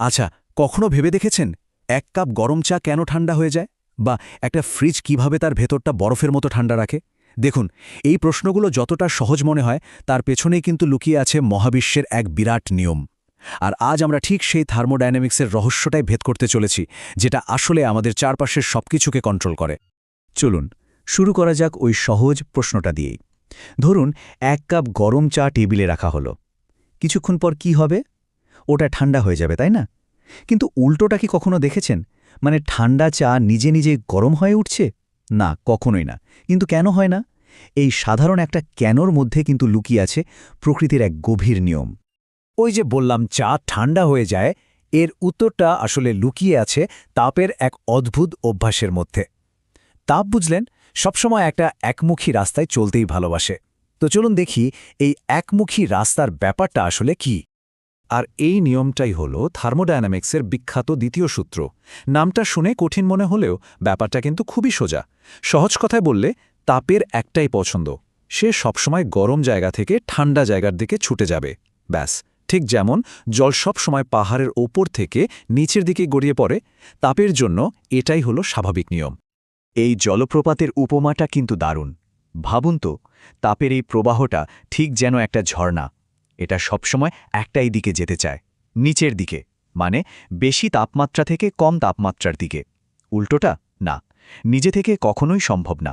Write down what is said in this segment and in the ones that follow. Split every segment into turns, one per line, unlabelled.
আচ্ছা কখনো ভেবে দেখেছেন এক কাপ গরম চা কেন ঠান্ডা হয়ে যায়? বা একটা ফ্রিজ কীভাবে তার ভেতরটা বরফের মতো ঠান্ডা রাখে? দেখুন, এই প্রশ্নগুলো যতটা সহজ মনে হয়, তার পেছনেই কিন্তু লুকিয়ে আছে মহাবিশ্বের এক বিরাট নিয়ম। আর আজ আমরা ঠিক সেই থার্মোডাইনামিক্সের রহস্যটাই ভেদ করতে চলেছি, যেটা আসলে আমাদের চারপাশের সবকিছুকে কন্ট্রোল করে। চলুন, শুরু করা যাক ওই সহজ প্রশ্নটা দিয়েই। ধরুন, এক কাপ গরম চা টেবিলে রাখা হলো। কিছুক্ষণ পর কি হবে? ওটা ঠান্ডা হয়ে যাবে, তাই না? কিন্তু উল্টোটা কি কখনো দেখেছেন? মানে ঠান্ডা চা নিজে নিজে গরম হয়ে উঠছে? না, কখনোই না। কিন্তু কেন হয় না? এই সাধারণ একটা কেনর মধ্যে কিন্তু লুকিয়ে আছে প্রকৃতির এক গভীর নিয়ম। ওই যে বললাম, চা ঠান্ডা হয়ে যায়, এর উত্তরটা আসলে লুকিয়ে আছে তাপের এক অদ্ভুত অভ্যাসের মধ্যে। তাপ, বুঝলেন, সবসময় একটা একমুখী রাস্তায় চলতেই ভালোবাসে। তো চলুন দেখি এই একমুখী রাস্তার ব্যাপারটা আসলে কি? আর এই নিয়মটাই হল থার্মোডায়নামিক্সের বিখ্যাত দ্বিতীয় সূত্র। নামটা শুনে কঠিন মনে হলেও ব্যাপারটা কিন্তু খুবই সোজা। সহজ কথায় বললে, তাপের একটাই পছন্দ। সে সবসময় গরম জায়গা থেকে ঠান্ডা জায়গার দিকে ছুটে যাবে। ব্যাস, ঠিক যেমন জল সবসময় পাহাড়ের ওপর থেকে নিচের দিকে গড়িয়ে পড়ে, তাপের জন্য এটাই হলো স্বাভাবিক নিয়ম। এই জলপ্রপাতের উপমাটা কিন্তু দারুণ। ভাবুন তো, তাপের এই প্রবাহটা ঠিক যেন একটা ঝর্ণা। এটা সবসময় একটাই দিকে যেতে চায়, নিচের দিকে মানে বেশি তাপমাত্রা থেকে কম তাপমাত্রার দিকে। উল্টোটা, না, নিজে থেকে কখনোই সম্ভব না।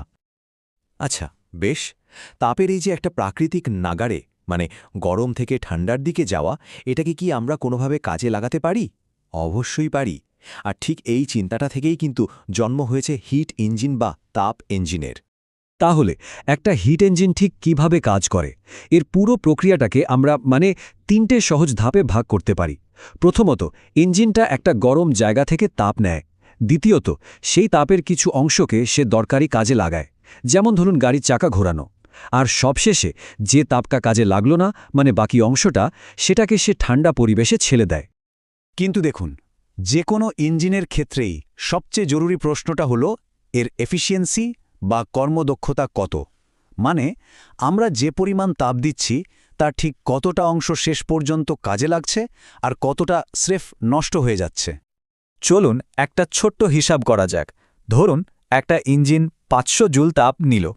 আচ্ছা বেশ। তাপের এই যে একটা প্রাকৃতিক নাগারে মানে গরম থেকে ঠান্ডার দিকে যাওয়া, এটাকে কি আমরা কোনোভাবে কাজে লাগাতে পারি? অবশ্যই পারি। আর ঠিক এই চিন্তাটা থেকেই কিন্তু জন্ম হয়েছে হিট ইঞ্জিন বা তাপ ইঞ্জিনের।
তাহলে, একটা হিট ইঞ্জিন ঠিক কীভাবে কাজ করে? এর পুরো প্রক্রিয়াটাকে আমরা মানে তিনটে সহজ ধাপে ভাগ করতে পারি। প্রথমত, ইঞ্জিনটা একটা গরম জায়গা থেকে তাপ নেয়। দ্বিতীয়ত, সেই তাপের কিছু অংশকে সে দরকারি কাজে লাগায়। যেমন ধরুন গাড়ির চাকা ঘোরানো। আর সবশেষে, যে তাপকা কাজে লাগল না মানে বাকি অংশটা, সেটাকে সে ঠান্ডা পরিবেশে ছেলে দেয়।
কিন্তু দেখুন, যে কোনো ইঞ্জিনের ক্ষেত্রেই সবচেয়ে জরুরি প্রশ্নটা হলো, এর এফিসিয়েন্সি বা কর্মদক্ষতা কত? মানে আমরা যে পরিমাণ তাপ দিচ্ছি, তার ঠিক কতটা অংশ শেষ পর্যন্ত কাজে লাগছে আর কতটা স্রেফ নষ্ট হয়ে যাচ্ছে। চলুন একটা ছোট্ট হিসাব করা যাক। ধরুন, একটা ইঞ্জিন পাঁচশো জুল তাপ নিল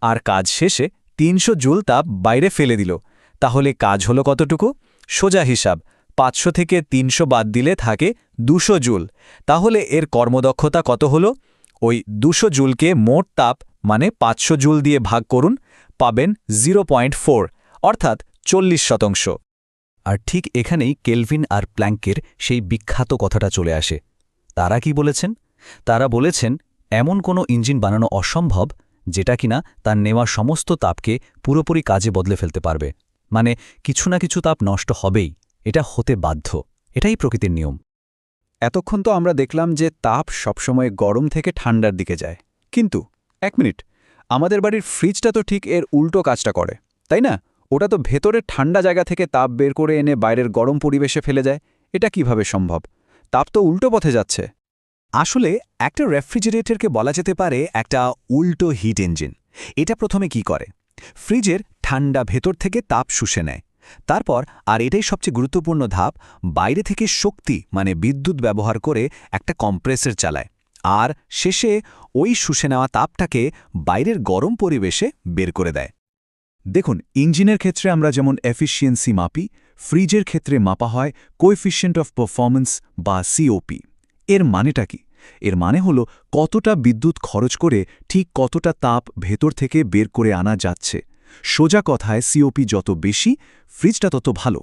আর কাজ শেষে তিনশো জুল তাপ বাইরে ফেলে দিল। তাহলে কাজ হলো কতটুকু? সোজা হিসাব, পাঁচশো থেকে তিনশো বাদ দিলে থাকে দুশো জুল। তাহলে এর কর্মদক্ষতা কত হলো? ওই দুশো জুলকে মোট তাপ মানে পাঁচশো জুল দিয়ে ভাগ করুন, পাবেন জিরো পয়েন্ট ফোর, অর্থাৎ চল্লিশ শতাংশ। আর ঠিক এখানেই কেলভিন আর প্ল্যাঙ্কের সেই বিখ্যাত কথাটা চলে আসে। তারা কি বলেছেন? তারা বলেছেন, এমন কোনো ইঞ্জিন বানানো অসম্ভব, যেটা কিনা তার নেওয়া সমস্ত তাপকে পুরোপুরি কাজে বদলে ফেলতে পারবে। মানে কিছু না কিছু তাপ নষ্ট হবেই, এটা হতে বাধ্য। এটাই প্রকৃতির নিয়ম। এতক্ষণ তো আমরা দেখলাম যে তাপ সবসময় গরম থেকে ঠান্ডার দিকে যায়। কিন্তু, এক মিনিট, আমাদের বাড়ির ফ্রিজটা তো ঠিক এর উল্টো কাজটা করে, তাই না? ওটা তো ভেতরের ঠান্ডা জায়গা থেকে তাপ বের করে এনে বাইরের গরম পরিবেশে ফেলে যায়। এটা কীভাবে সম্ভব? তাপ তো উল্টো পথে যাচ্ছে। আসলে একটা রেফ্রিজারেটরকে বলা যেতে পারে একটা উল্টো হিট ইঞ্জিন। এটা প্রথমে কি করে? ফ্রিজের ঠান্ডা ভেতর থেকে তাপ শুষে নেয়। তারপর, আর এটাই সবচেয়ে গুরুত্বপূর্ণ ধাপ, বাইরে থেকে শক্তি মানে বিদ্যুৎ ব্যবহার করে একটা কম্প্রেসর চালায়। আর শেষে ওই শুষে নেওয়া তাপটাকে বাইরের গরম পরিবেশে বের করে দেয়। দেখুন, ইঞ্জিনের ক্ষেত্রে আমরা যেমন এফিসিয়েন্সি মাপি, ফ্রিজের ক্ষেত্রে মাপা হয় কোএফিশিয়েন্ট অফ পারফরমেন্স বা সিওপি এর মানেটা কি? এর মানে হল কতটা বিদ্যুৎ খরচ করে ঠিক কতটা তাপ ভেতর থেকে বের করে আনা যাচ্ছে। সোজা কথায় সিওপি যত বেশি ফ্রিজটা তত ভালো।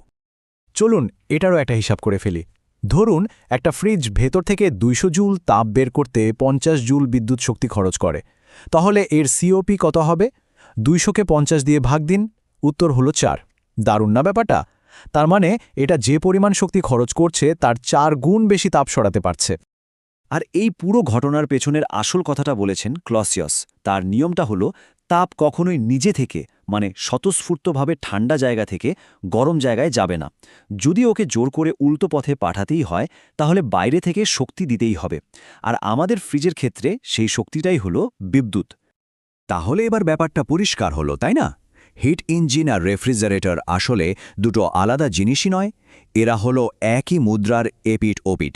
চলুন, এটারও একটা হিসাব করে ফেলি। ধরুন, একটা ফ্রিজ ভেতর থেকে দুইশো জুল তাপ বের করতে পঞ্চাশ জুল বিদ্যুৎ শক্তি খরচ করে। তাহলে এর সিওপি কত হবে? দুইশোকে পঞ্চাশ দিয়ে ভাগ দিন, উত্তর হলো চার। দারুণ না ব্যাপারটা? তার মানে এটা যে পরিমাণ শক্তি খরচ করছে, তার চার গুণ বেশি তাপ সরাতে পারছে। আর এই পুরো ঘটনার পেছনের আসল কথাটা বলেছেন ক্লসিয়স। তার নিয়মটা হলো তাপ কখনোই নিজে থেকে মানে স্বতঃস্ফূর্তভাবে ঠান্ডা জায়গা থেকে গরম জায়গায় যাবে না। যদি ওকে জোর করে উল্টো পথে পাঠাতেই হয়, তাহলে বাইরে থেকে শক্তি দিতেই হবে। আর আমাদের ফ্রিজের ক্ষেত্রে সেই শক্তিটাই হলো বিদ্যুৎ। তাহলে এবার ব্যাপারটা পরিষ্কার হলো, তাই না?
হিট ইঞ্জিন আর রেফ্রিজারেটর আসলে দুটো আলাদা জিনিসই নয়, এরা হলো একই মুদ্রার এপিট ওপিট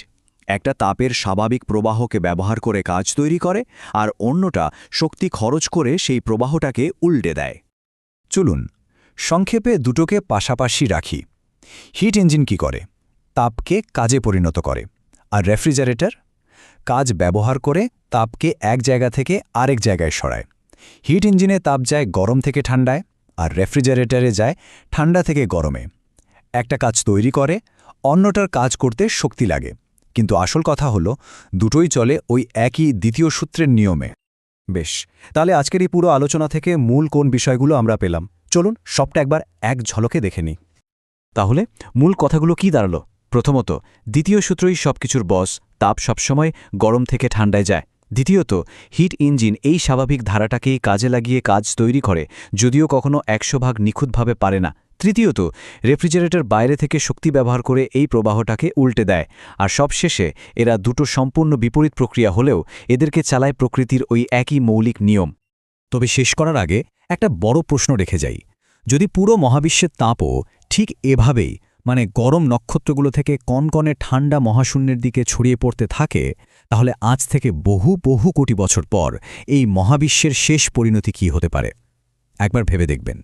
একটা তাপের স্বাভাবিক প্রবাহকে ব্যবহার করে কাজ তৈরি করে, আর অন্যটা শক্তি খরচ করে সেই প্রবাহটাকে উল্টে দেয়।
চলুন, সংক্ষেপে দুটোকে পাশাপাশি রাখি। হিট ইঞ্জিন কি করে? তাপকে কাজে পরিণত করে। আর রেফ্রিজারেটর? কাজ ব্যবহার করে তাপকে এক জায়গা থেকে আরেক জায়গায় সরায়। হিট ইঞ্জিনে তাপ যায় গরম থেকে ঠান্ডায়, আর রেফ্রিজারেটরে যায় ঠান্ডা থেকে গরমে। একটা কাজ তৈরি করে, অন্যটার কাজ করতে শক্তি লাগে। কিন্তু আসল কথা হলো, দুটোই চলে ওই একই দ্বিতীয় সূত্রের নিয়মে। বেশ, তাহলে আজকের এই পুরো আলোচনা থেকে মূল কোন বিষয়গুলো আমরা পেলাম? চলুন সবটা একবার এক ঝলকে দেখে নিই।
তাহলে মূল কথাগুলো কি দাঁড়াল? প্রথমত, দ্বিতীয় সূত্রই সবকিছুর বস, তাপ সবসময় গরম থেকে ঠান্ডায় যায়। দ্বিতীয়ত, হিট ইঞ্জিন এই স্বাভাবিক ধারাটাকেই কাজে লাগিয়ে কাজ তৈরি করে, যদিও কখনো একশো ভাগ নিখুঁতভাবে পারে না। তৃতীয়ত, রেফ্রিজারেটর বাইরে থেকে শক্তি ব্যবহার করে এই প্রবাহটাকে উল্টে দেয়। আর সবশেষে, এরা দুটো সম্পূর্ণ বিপরীত প্রক্রিয়া হলেও এদেরকে চালায় প্রকৃতির ওই একই মৌলিক নিয়ম।
তবে শেষ করার আগে একটা বড় প্রশ্ন রেখে যাই। যদি পুরো মহাবিশ্বের তাপও ঠিক এভাবেই মানে গরম নক্ষত্রগুলো থেকে কনকনে ঠান্ডা মহাশূন্যের দিকে ছড়িয়ে পড়তে থাকে, তাহলে আজ থেকে বহু বহু কোটি বছর পর এই মহাবিশ্বের শেষ পরিণতি কি হতে পারে? একবার ভেবে দেখবেন।